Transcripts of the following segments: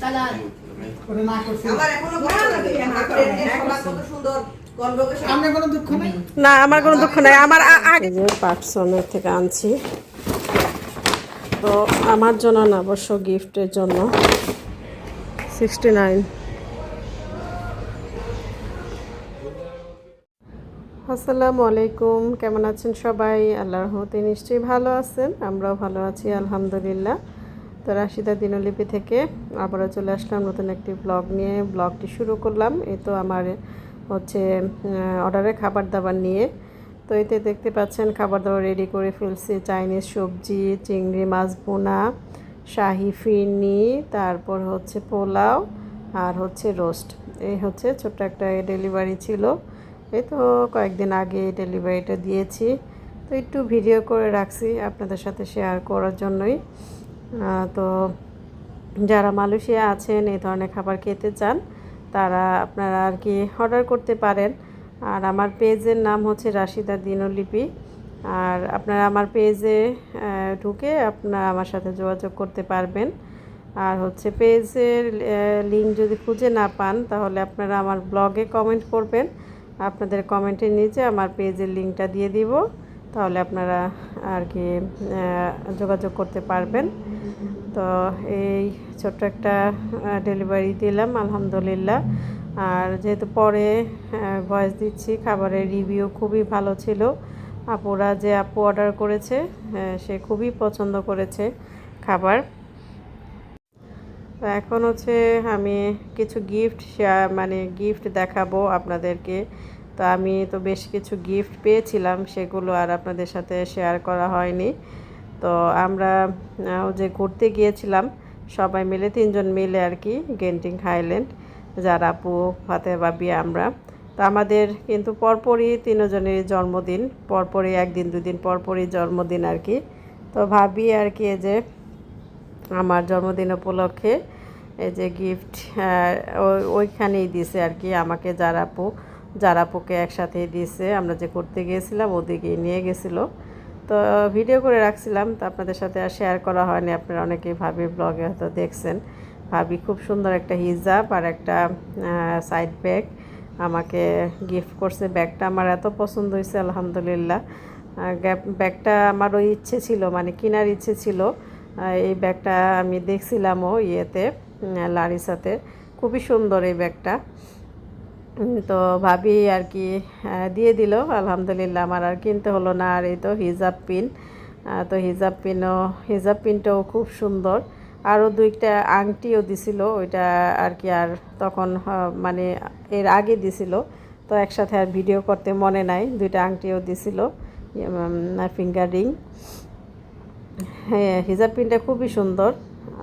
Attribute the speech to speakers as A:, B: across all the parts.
A: সালাদ
B: না
C: আমার
B: কোনো দুঃখ নেই?
D: না আমার কোনো দুঃখ নাই। আমার আ- আগে যে পার্সনের থেকে আনছি। তো আমার জন্য না অবশ্য গিফটের জন্য। Sixty nine. আসসালামু আলাইকুম। কেমন আছেন সবাই? আল্লাহর রহমতে নিশ্চয়ই ভালো আছেন। আমরাও ভালো আছি আলহামদুলিল্লাহ। তো রাশিদা দিনলিপি থেকে আবারও চলে আসলাম নতুন একটি ব্লগ নিয়ে। ব্লগটি শুরু করলাম। এ তো আমার হচ্ছে অর্ডারে খাবার দাবার নিয়ে। তো এতে দেখতে পাচ্ছেন খাবার দাবার রেডি করে ফেলছি। চাইনিজ সবজি, চিংড়ি মাছ বোনা শাহি ফিরনি, তারপর হচ্ছে পোলাও আর হচ্ছে রোস্ট এই হচ্ছে ছোট্ট একটা ডেলিভারি ছিল। এই তো কয়েকদিন আগে ডেলিভারিটা দিয়েছি। তো একটু ভিডিও করে রাখছি আপনাদের সাথে শেয়ার করার জন্যই। তো যারা মালয়েশিয়া আছেন, এই ধরনের খাবার খেতে চান, তারা আপনারা আর কি অর্ডার করতে পারেন। আর আমার পেজের নাম হচ্ছে রাশিদা দিনলিপি। আর আপনারা আমার পেজে ঢুকে আপনারা আমার সাথে যোগাযোগ করতে পারবেন। আর হচ্ছে পেজের লিঙ্ক যদি খুঁজে না পান, তাহলে আপনারা আমার ব্লগে কমেন্ট করবেন। আপনাদের কমেন্টের নিচে আমার পেজের লিঙ্কটা দিয়ে দিব। তাহলে আপনারা আর কি যোগাযোগ করতে পারবেন। তো এই ছোট্ট একটা ডেলিভারি দিলাম, আলহামদুলিল্লাহ। আর যেহেতু পরে ভয়েস দিচ্ছি, খাবারের রিভিউ খুবই ভালো ছিল। আপুরা যে আপু অর্ডার করেছে সে খুবই পছন্দ করেছে খাবার। তো এখন হচ্ছে আমি কিছু গিফট মানে গিফট দেখাবো আপনাদেরকে। তো আমি তো বেশ কিছু গিফট পেয়েছিলাম, সেগুলো আর আপনাদের সাথে শেয়ার করা হয়নি। তো আমরা যে ঘুরতে গিয়েছিলাম, সবাই মিলে, তিনজন মিলে আর কি গেন্টিং হাইল্যান্ড যার আপু ফাতে বাবি আমরা। তো আমাদের কিন্তু পরপরই তিনজনের জন্মদিন, পরপরই একদিন, দুদিন পরপরই জন্মদিন আর কি। তো ভাবি আর কি যে আমার জন্মদিন উপলক্ষে, এই যে গিফট ওইখানেই দিছে আর কি আমাকে জারাপু জারাপুকে একসাথেই দিয়েছে, আমরা যে করতে গিয়েছিলাম ওদিকেই নিয়ে গেছিল। তো ভিডিও করে রাখছিলাম, তো আপনাদের সাথে আর শেয়ার করা হয়নি। আপনারা অনেকেই ভাবি ব্লগে হয়তো দেখছেন। ভাবি খুব সুন্দর একটা হিজাব আর একটা সাইড ব্যাগ আমাকে গিফট করছে। ব্যাগটা আমার এত পছন্দ হয়েছে, আলহামদুলিল্লাহ। ব্যাগটা আমারও ইচ্ছে ছিল মানে কেনার ইচ্ছে ছিল। এই ব্যাগটা আমি দেখছিলামও ইয়েতে লারিসাতে। খুবই সুন্দর এই ব্যাগটা। তো ভাবি আর কি দিয়ে দিল, আলহামদুলিল্লাহ। আমার আর কিনতে হলো না, আর এই তো হিজাব পিন। তো হিজাব পিনও, হিজাব পিনটাও খুব সুন্দর। আরও দুইটা আংটিও দিছিল, ওইটা আর কি আর তখন মানে এর আগে দিছিল। তো একসাথে আর ভিডিও করতে মনে নাই, দুইটা আংটিও দিছিল ফিঙ্গার রিং। হ্যাঁ হিজাব পিনটা খুবই সুন্দর,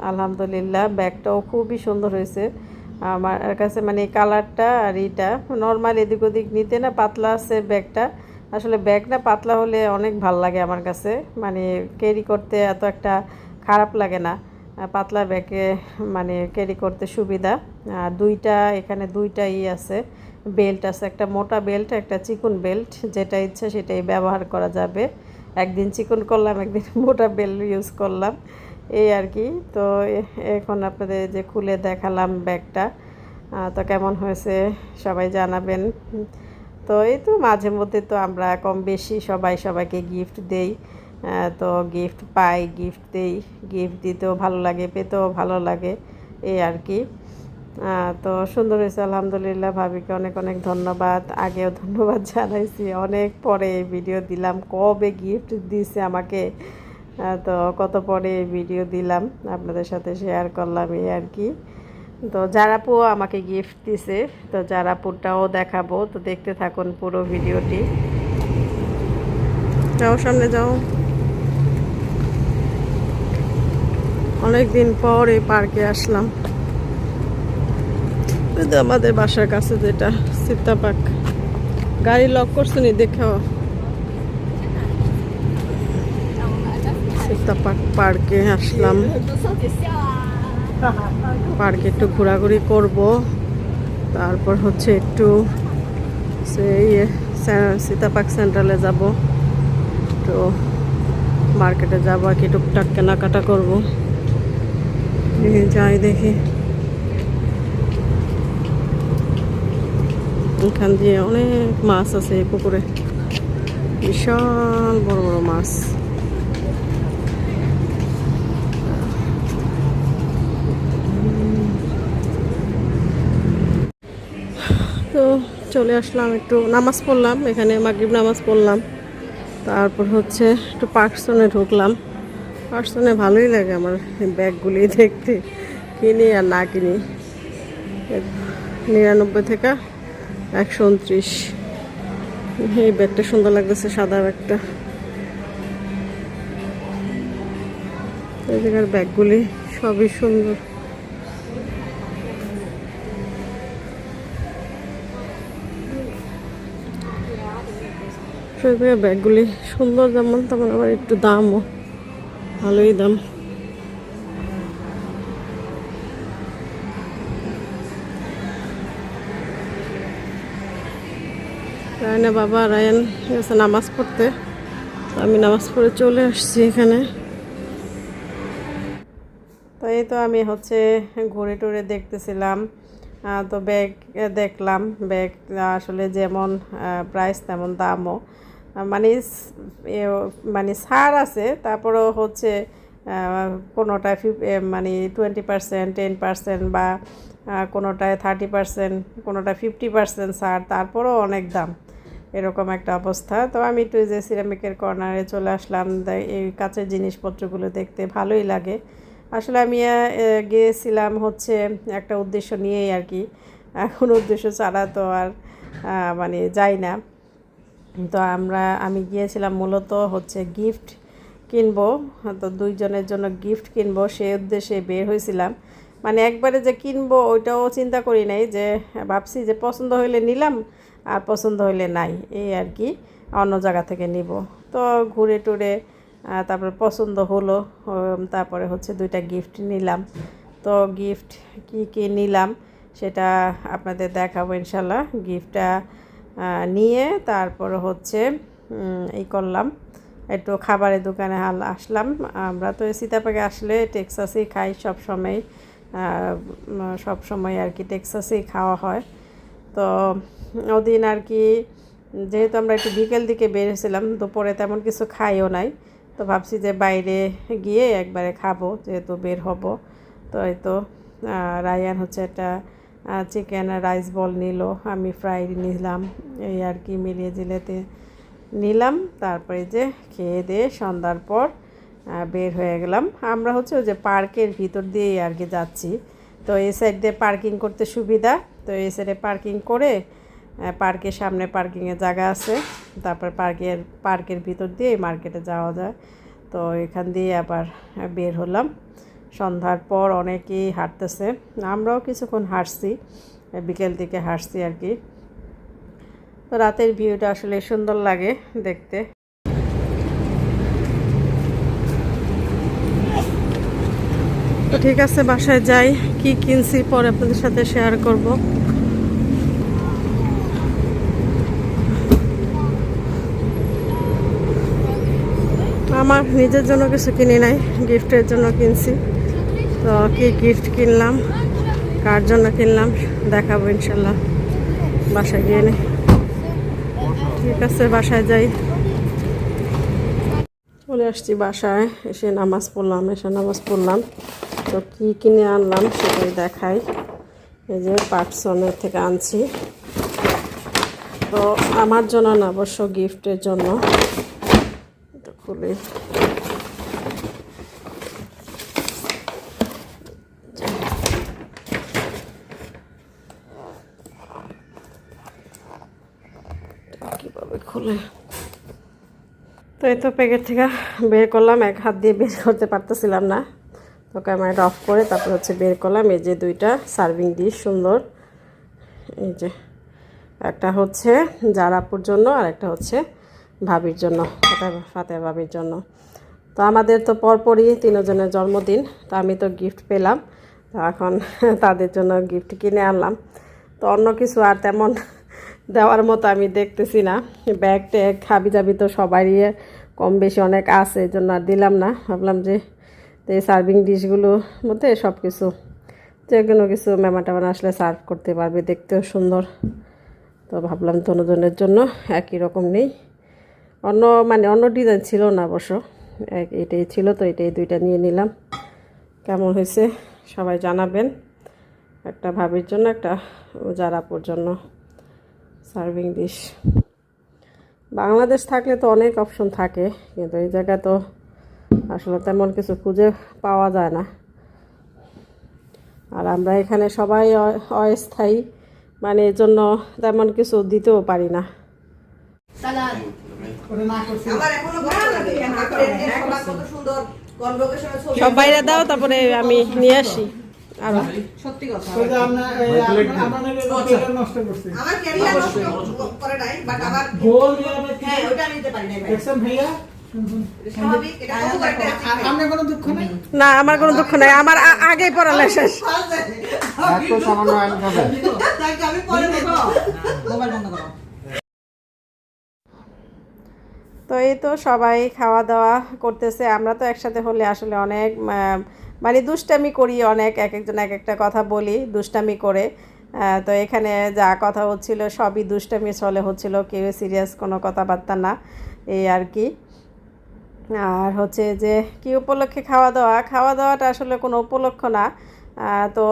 D: আলহামদুলিল্লাহ। ব্যাগটাও খুবই সুন্দর হয়েছে। আমার কাছে মানে কালারটা আর এইটা নর্মাল এদিক ওদিক নিতে না পাতলা আছে ব্যাগটা। আসলে ব্যাগ না পাতলা হলে অনেক ভালো লাগে আমার কাছে। মানে ক্যারি করতে এত একটা খারাপ লাগে না। পাতলা ব্যাগে মানে ক্যারি করতে সুবিধা। আর দুইটা, এখানে দুইটাই আছে বেল্ট আছে, একটা মোটা বেল্ট একটা চিকন বেল্ট যেটা ইচ্ছা সেটাই ব্যবহার করা যাবে। একদিন চিকুন করলাম, একদিন মোটা বেল্ট ইউজ করলাম। এই আর কি। তো এখন আপনাদের যে খুলে দেখালাম ব্যাগটা তো কেমন হয়েছে সবাই জানাবেন। তো এই তো মাঝে মধ্যে তো আমরা কম বেশি সবাই সবাইকে গিফট দেই তো গিফট পাই গিফট দেই গিফট দিতেও ভালো লাগে, পেতেও ভালো লাগে, এই আর কি। তো সুন্দর হয়েছে, আলহামদুলিল্লাহ, ভাবিকে অনেক অনেক ধন্যবাদ, আগেও ধন্যবাদ জানাইছি, অনেক পরে ভিডিও দিলাম, কবে গিফট দিছে আমাকে তো কত পরে ভিডিও দিলাম, আপনাদের সাথে শেয়ার করলাম এই আর কি। তো জারাপু আমাকে গিফট দিছে, তো জারাপুরটাও দেখাবো, তো দেখতে থাকুন পুরো ভিডিওটি যাও সামনে যাও। অনেক দিন পর এই পার্কে আসলাম। আমাদের বাসার কাছে যেটা সীতা গাড়ি লক করছ নি, দেখো সীতাপাক পার্কে আসলাম। পার্কে একটু ঘোরাঘুরি করব। তারপর হচ্ছে একটু সেই সীতা পার্ক সেন্ট্রালে যাব। তো মার্কেটে যাব আর কি টুকটাক কেনাকাটা করব। যাই দেখি। এখান দিয়ে অনেক মাছ আছে পুকুরে। বিশাল বড় বড় মাছ। তো চলে আসলাম একটু নামাজ পড়লাম, এখানে মাগরিব নামাজ পড়লাম। তারপর হচ্ছে একটু পার্কসনে ঢুকলাম। পার্কসনে ভালোই লাগে আমার ব্যাগগুলি দেখতে, কিনি আর না কিনি। নিরানব্বই থেকে একশো উনত্রিশ। এই ব্যাগটা সুন্দর লাগতেছে, সাদা ব্যাগটা। জায়গার ব্যাগগুলি সবই সুন্দর। ব্যাগগুলি সুন্দর যেমন, তেমন আবার একটু দামও, ভালোই দাম। রায়না বাবা, রায়ান গেছে নামাজ পড়তে। আমি নামাজ পড়ে চলে আসছি এখানে। তো এই তো আমি হচ্ছে ঘুরে টুরে দেখতেছিলাম। তো ব্যাগ দেখলাম ব্যাগ আসলে যেমন প্রাইস তেমন দামও। মানে মানে ছাড় আছে, তারপরেও হচ্ছে ফিফ মানে টোয়েন্টি পার্সেন্ট টেন পার্সেন্ট বা কোনোটায় থার্টি পার্সেন্ট কোনোটায় ফিফটি পার্সেন্ট ছাড়, তারপরেও অনেক দাম। এরকম একটা অবস্থা। তো আমি একটু যে সিরামিকের কর্নারে চলে আসলাম এই কাছের জিনিসপত্রগুলো দেখতে ভালোই লাগে। আসলে আমি গিয়েছিলাম হচ্ছে একটা উদ্দেশ্য নিয়েই আর কি। এখন উদ্দেশ্য ছাড়া তো আর মানে যাই না। তো আমরা, আমি গিয়েছিলাম মূলত হচ্ছে গিফট কিনবো, তো দুইজনের জন্য গিফট কিনবো, সেই উদ্দেশ্যে বের হয়েছিলাম। মানে একবারে যে কিনবো ওইটাও চিন্তা করি নাই যে, ভাবছি যে পছন্দ হইলে নিলাম, আর পছন্দ হইলে নাই, এই আর কি, অন্য জায়গা থেকে নিব। তো ঘুরে টুরে তারপরে পছন্দ হলো তারপরে হচ্ছে দুইটা গিফট নিলাম। তো গিফট কি কি নিলাম সেটা আপনাদের দেখাবো ইনশাল্লাহ। গিফটটা নিয়ে তারপর হচ্ছে এই করলাম। একটু খাবারের দোকানে হাল আসলাম। আমরা তো সীতাপাকে আসলে টেক্সাসেই খাই সব সময় সব সময় আর কি টেক্সাসেই খাওয়া হয়। তো ওদিন আর কি, যেহেতু আমরা একটু বিকেল দিকে বেরিয়েছিলাম দুপুরে তেমন কিছু খাইও নাই। তো ভাবছি যে বাইরে গিয়ে একবারে খাব, যেহেতু বের হব। তো এই তো রায়ান হচ্ছে একটা চিকেন রাইস বল নিল। আমি ফ্রাই নিলাম, এই আর কি, মিলিয়ে জিলেতে নিলাম। তারপরে যে খেয়ে দিয়ে সন্ধ্যার পর বের হয়ে গেলাম। আমরা হচ্ছে ওই যে পার্কের ভিতর দিয়েই আর কি যাচ্ছি। তো এই সাইড দিয়ে পার্কিং করতে সুবিধা। তো এই সাইডে পার্কিং করে পার্কের সামনে পার্কিংয়ের জায়গা আছে। তারপর পার্কের পার্কের ভিতর দিয়ে মার্কেটে যাওয়া যায়। তো এখান দিয়ে আবার বের হলাম। সন্ধ্যার পর অনেকেই হাঁটতেছে। আমরাও কিছুক্ষণ হাঁটছি, বিকেল দিকে হাঁটছি আর কি। তো রাতের ভিউটা আসলে সুন্দর লাগে দেখতে। তো ঠিক আছে, বাসায় যাই। কি কিনছি পরে আপনাদের সাথে শেয়ার করব। আমার নিজের জন্য কিছু কিনি নাই, গিফটের জন্য কিনছি। তো কি গিফট কিনলাম, কার জন্য কিনলাম, দেখাবো ইনশাল্লাহ। বাসায় গিয়ে নে। ঠিক আছে, বাসায় যাই। চলে আসছি বাসায়, এসে নামাজ পড়লাম, এসে নামাজ পড়লাম। তো কি কিনে আনলাম সেটাই দেখাই। এই যে পার্টসনের থেকে আনছি। তো আমার জন্য না অবশ্য গিফটের জন্য খুলে? তো এই তো প্যাকেট থেকে বের করলাম, এক হাত দিয়ে বের করতে পারতেছিলাম না। তো ক্যামেরাটা অফ করে তারপর হচ্ছে বের করলাম। এই যে দুইটা সার্ভিং ডিশ, সুন্দর। এই যে একটা হচ্ছে জারাপুর জন্য আর একটা হচ্ছে ভাবির জন্য ফাতে ভাবির জন্য। তো আমাদের তো পরপরই তিনজনের জন্মদিন, তো আমি তো গিফট পেলাম, তো এখন তাদের জন্য গিফট কিনে আনলাম। তো অন্য কিছু আর তেমন দেওয়ার মতো আমি দেখতেছি না। ব্যাগ ট্যাগ হাবি জাবি তো সবারই কম বেশি অনেক আছে এই জন্য আর দিলাম না। ভাবলাম যে এই সার্ভিং ডিশগুলোর মধ্যে সব কিছু যে কোনো কিছু মেহমান টেমান আসলে সার্ভ করতে পারবে, দেখতেও সুন্দর। তো ভাবলাম তনুজনের জন্য একই রকম নেই। অন্য মানে অন্য ডিজাইন ছিল না অবশ্য। এটাই ছিল তো, এটাই দুইটা নিয়ে নিলাম। কেমন হয়েছে সবাই জানাবেন। একটা ভাবির জন্য, একটা জারাপুর জন্য সার্ভিং ডিশ বাংলাদেশ থাকলে তো অনেক অপশন থাকে, কিন্তু এই জায়গায় তো আসলে তেমন কিছু খুঁজে পাওয়া যায় না। আর আমরা এখানে সবাই অস্থায়ী মানে এর জন্য তেমন কিছু দিতেও পারি না। সব বাইরে দাও তারপরে আমি নিয়ে আসি। আরও।
C: সত্যি কথা।
B: নষ্ট করছে।
C: আমার ক্যারিয়ার নষ্ট করে নাই বাট আমার
B: গোল
C: হ্যাঁ ওটা নিতে পারি নাই
B: ভাইয়া?
C: স্বাভাবিক এটা কত একটা
B: আর দুঃখ
D: না আমার কোনো দুঃখ নাই। আমার আগেই পড়ালে শেষ।
B: সামান্য আইন হবে
C: আমি পরে দেবো
B: মোবাইল বন্ধ করো
D: তো এই তো সবাই খাওয়া দাওয়া করতেছে। আমরা তো একসাথে হলে আসলে অনেক মানে দুষ্টামি করি অনেক, এক একজন এক একটা কথা বলি, দুষ্টামি করে। তো এখানে যা কথা হচ্ছিল সবই দুষ্টামি চলে হচ্ছিল, কেউ সিরিয়াস কোনো কথাবার্তা না, এই আর কি। আর হচ্ছে যে, কি উপলক্ষে খাওয়া দাওয়া? খাওয়া দাওয়াটা আসলে কোনো উপলক্ষ না। তো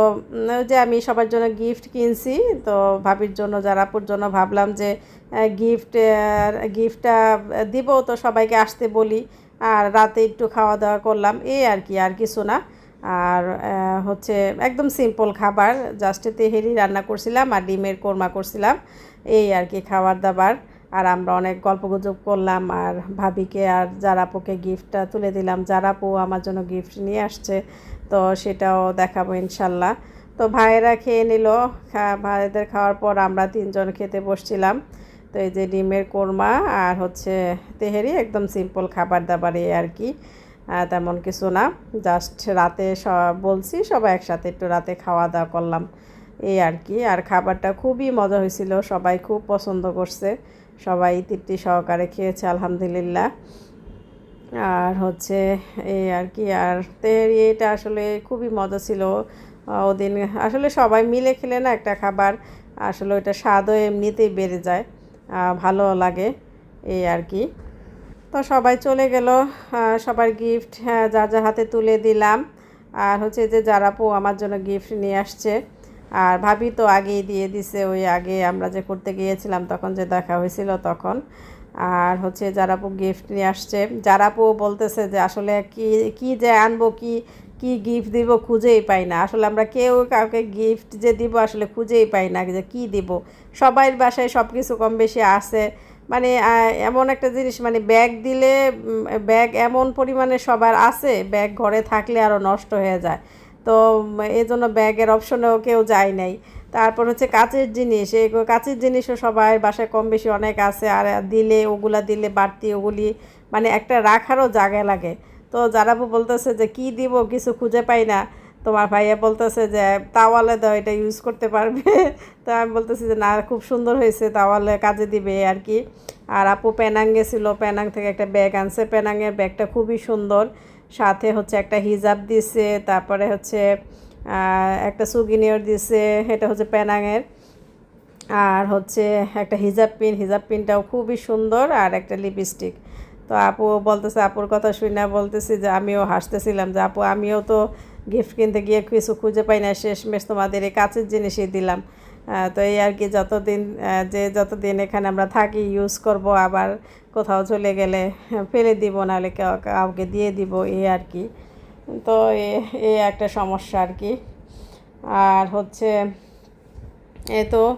D: যে আমি সবার জন্য গিফট কিনছি, তো ভাবির জন্য যারাপুর জন্য ভাবলাম যে গিফট গিফটটা দিব, তো সবাইকে আসতে বলি। আর রাতে একটু খাওয়া দাওয়া করলাম, এই আর কি, আর কিছু না। আর হচ্ছে একদম সিম্পল খাবার জাস্ট তেহেরি রান্না করছিলাম আর ডিমের কোরমা করছিলাম, এই আর কি খাবার দাবার আর আমরা অনেক গল্পগুজব করলাম, আর ভাবিকে আর জারাপুকে গিফটটা তুলে দিলাম জারাপু আমার জন্য গিফট নিয়ে আসছে তো সেটাও দেখাবো ইনশাল্লাহ। তো ভাইয়েরা খেয়ে নিল ভাইদের খাওয়ার পর আমরা তিনজন খেতে বসছিলাম। তো এই যে ডিমের কোরমা আর হচ্ছে তেহেরি, একদম সিম্পল খাবার দাবার এই আর কি। তেমন কিছু না জাস্ট রাতে সব বলছি সবাই একসাথে একটু রাতে খাওয়া দাওয়া করলাম। এই আর কি, আর খাবারটা খুবই মজা হয়েছিল, সবাই খুব পছন্দ করছে। সবাই তৃপ্তি সহকারে খেয়েছে, আলহামদুলিল্লাহ। আর হচ্ছে এই আর কি, আর তেহারি এটা আসলে খুবই মজা ছিল। ওদিন আসলে সবাই মিলে খেলে না একটা খাবার, আসলে ওইটা স্বাদও এমনিতেই বেড়ে যায় ভালো লাগে এই আর কি। তো সবাই চলে গেল সবার গিফট হ্যাঁ যা যার হাতে তুলে দিলাম। আর হচ্ছে যে যারাপু আমার জন্য গিফট নিয়ে আসছে। আর ভাবি তো আগেই দিয়ে দিছে, ওই আগে আমরা যে করতে গিয়েছিলাম তখন যে দেখা হয়েছিল তখন। আর হচ্ছে যারাপু গিফট নিয়ে আসছে যারাপু বলতেছে যে আসলে কি কি যে আনব, কি কি গিফট দিব খুঁজেই পাই না। আসলে আমরা কেউ কাউকে গিফট যে দিব আসলে খুঁজেই পাই না যে কি দিব। সবাই বাসায় সব কিছু কম বেশি আছে। মানে এমন একটা জিনিস মানে ব্যাগ দিলে ব্যাগ এমন পরিমাণে সবার আছে ব্যাগ ঘরে থাকলে আরও নষ্ট হয়ে যায়। তো এই জন্য ব্যাগের অপশনেও কেউ যায় নাই। তারপর হচ্ছে কাচের জিনিস, এই কাচের জিনিসও সবাই বাসায় কম বেশি অনেক আছে, আর দিলে ওগুলা দিলে বাড়তি ওগুলি মানে একটা রাখারও জায়গা লাগে। তো যারা বলতেছে যে, কি দিব? কিছু খুঁজে পাই না। তোমার ভাইয়া বলতেছে যে, তাওয়ালে দাও, এটা ইউজ করতে পারবে। তো আমি বলতেছি যে, না, খুব সুন্দর হয়েছে, তাওয়ালে কাজে দিবে আর কি। আর আপু পেনাং গেছিল প্যানাং থেকে একটা ব্যাগ আনছে প্যানাংয়ের ব্যাগটা খুবই সুন্দর। সাথে হচ্ছে একটা হিজাব দিছে, তারপরে হচ্ছে একটা সুগিনিয়র দিছে, এটা হচ্ছে পেনাংয়ের আর হচ্ছে একটা হিজাব পিন, হিজাব পিনটাও খুবই সুন্দর আর একটা লিপস্টিক। তো আপু বলতেছে, আপুর কথা শুনে বলতেছি যে আমিও হাসতেছিলাম যে, আপু, আমিও তো গিফট কিনতে গিয়ে কিছু খুঁজে পাই না শেষমেশ তোমাদের এই কাছের জিনিসই দিলাম। তো এই আর কি, যতদিন যে যতদিন এখানে আমরা থাকি ইউজ করব, আবার কোথাও চলে গেলে ফেলে দিব, নাহলে কেউ কাউকে দিয়ে দিব, এই আর কি। তো এ- একটা সমস্যা আর কি। আর হচ্ছে, এ তো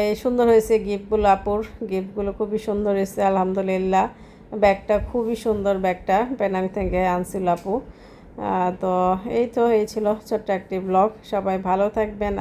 D: এই সুন্দর হয়েছে গিফটগুলো আপুর। গিফটগুলো খুবই সুন্দর হয়েছে, আলহামদুলিল্লাহ। ব্যাগটা খুবই সুন্দর ব্যাগটা বেনামি থেকে আনছিল আপু। তো এই তো, এই ছিল ছোট্ট একটি ব্লগ। সবাই ভালো থাকবেন।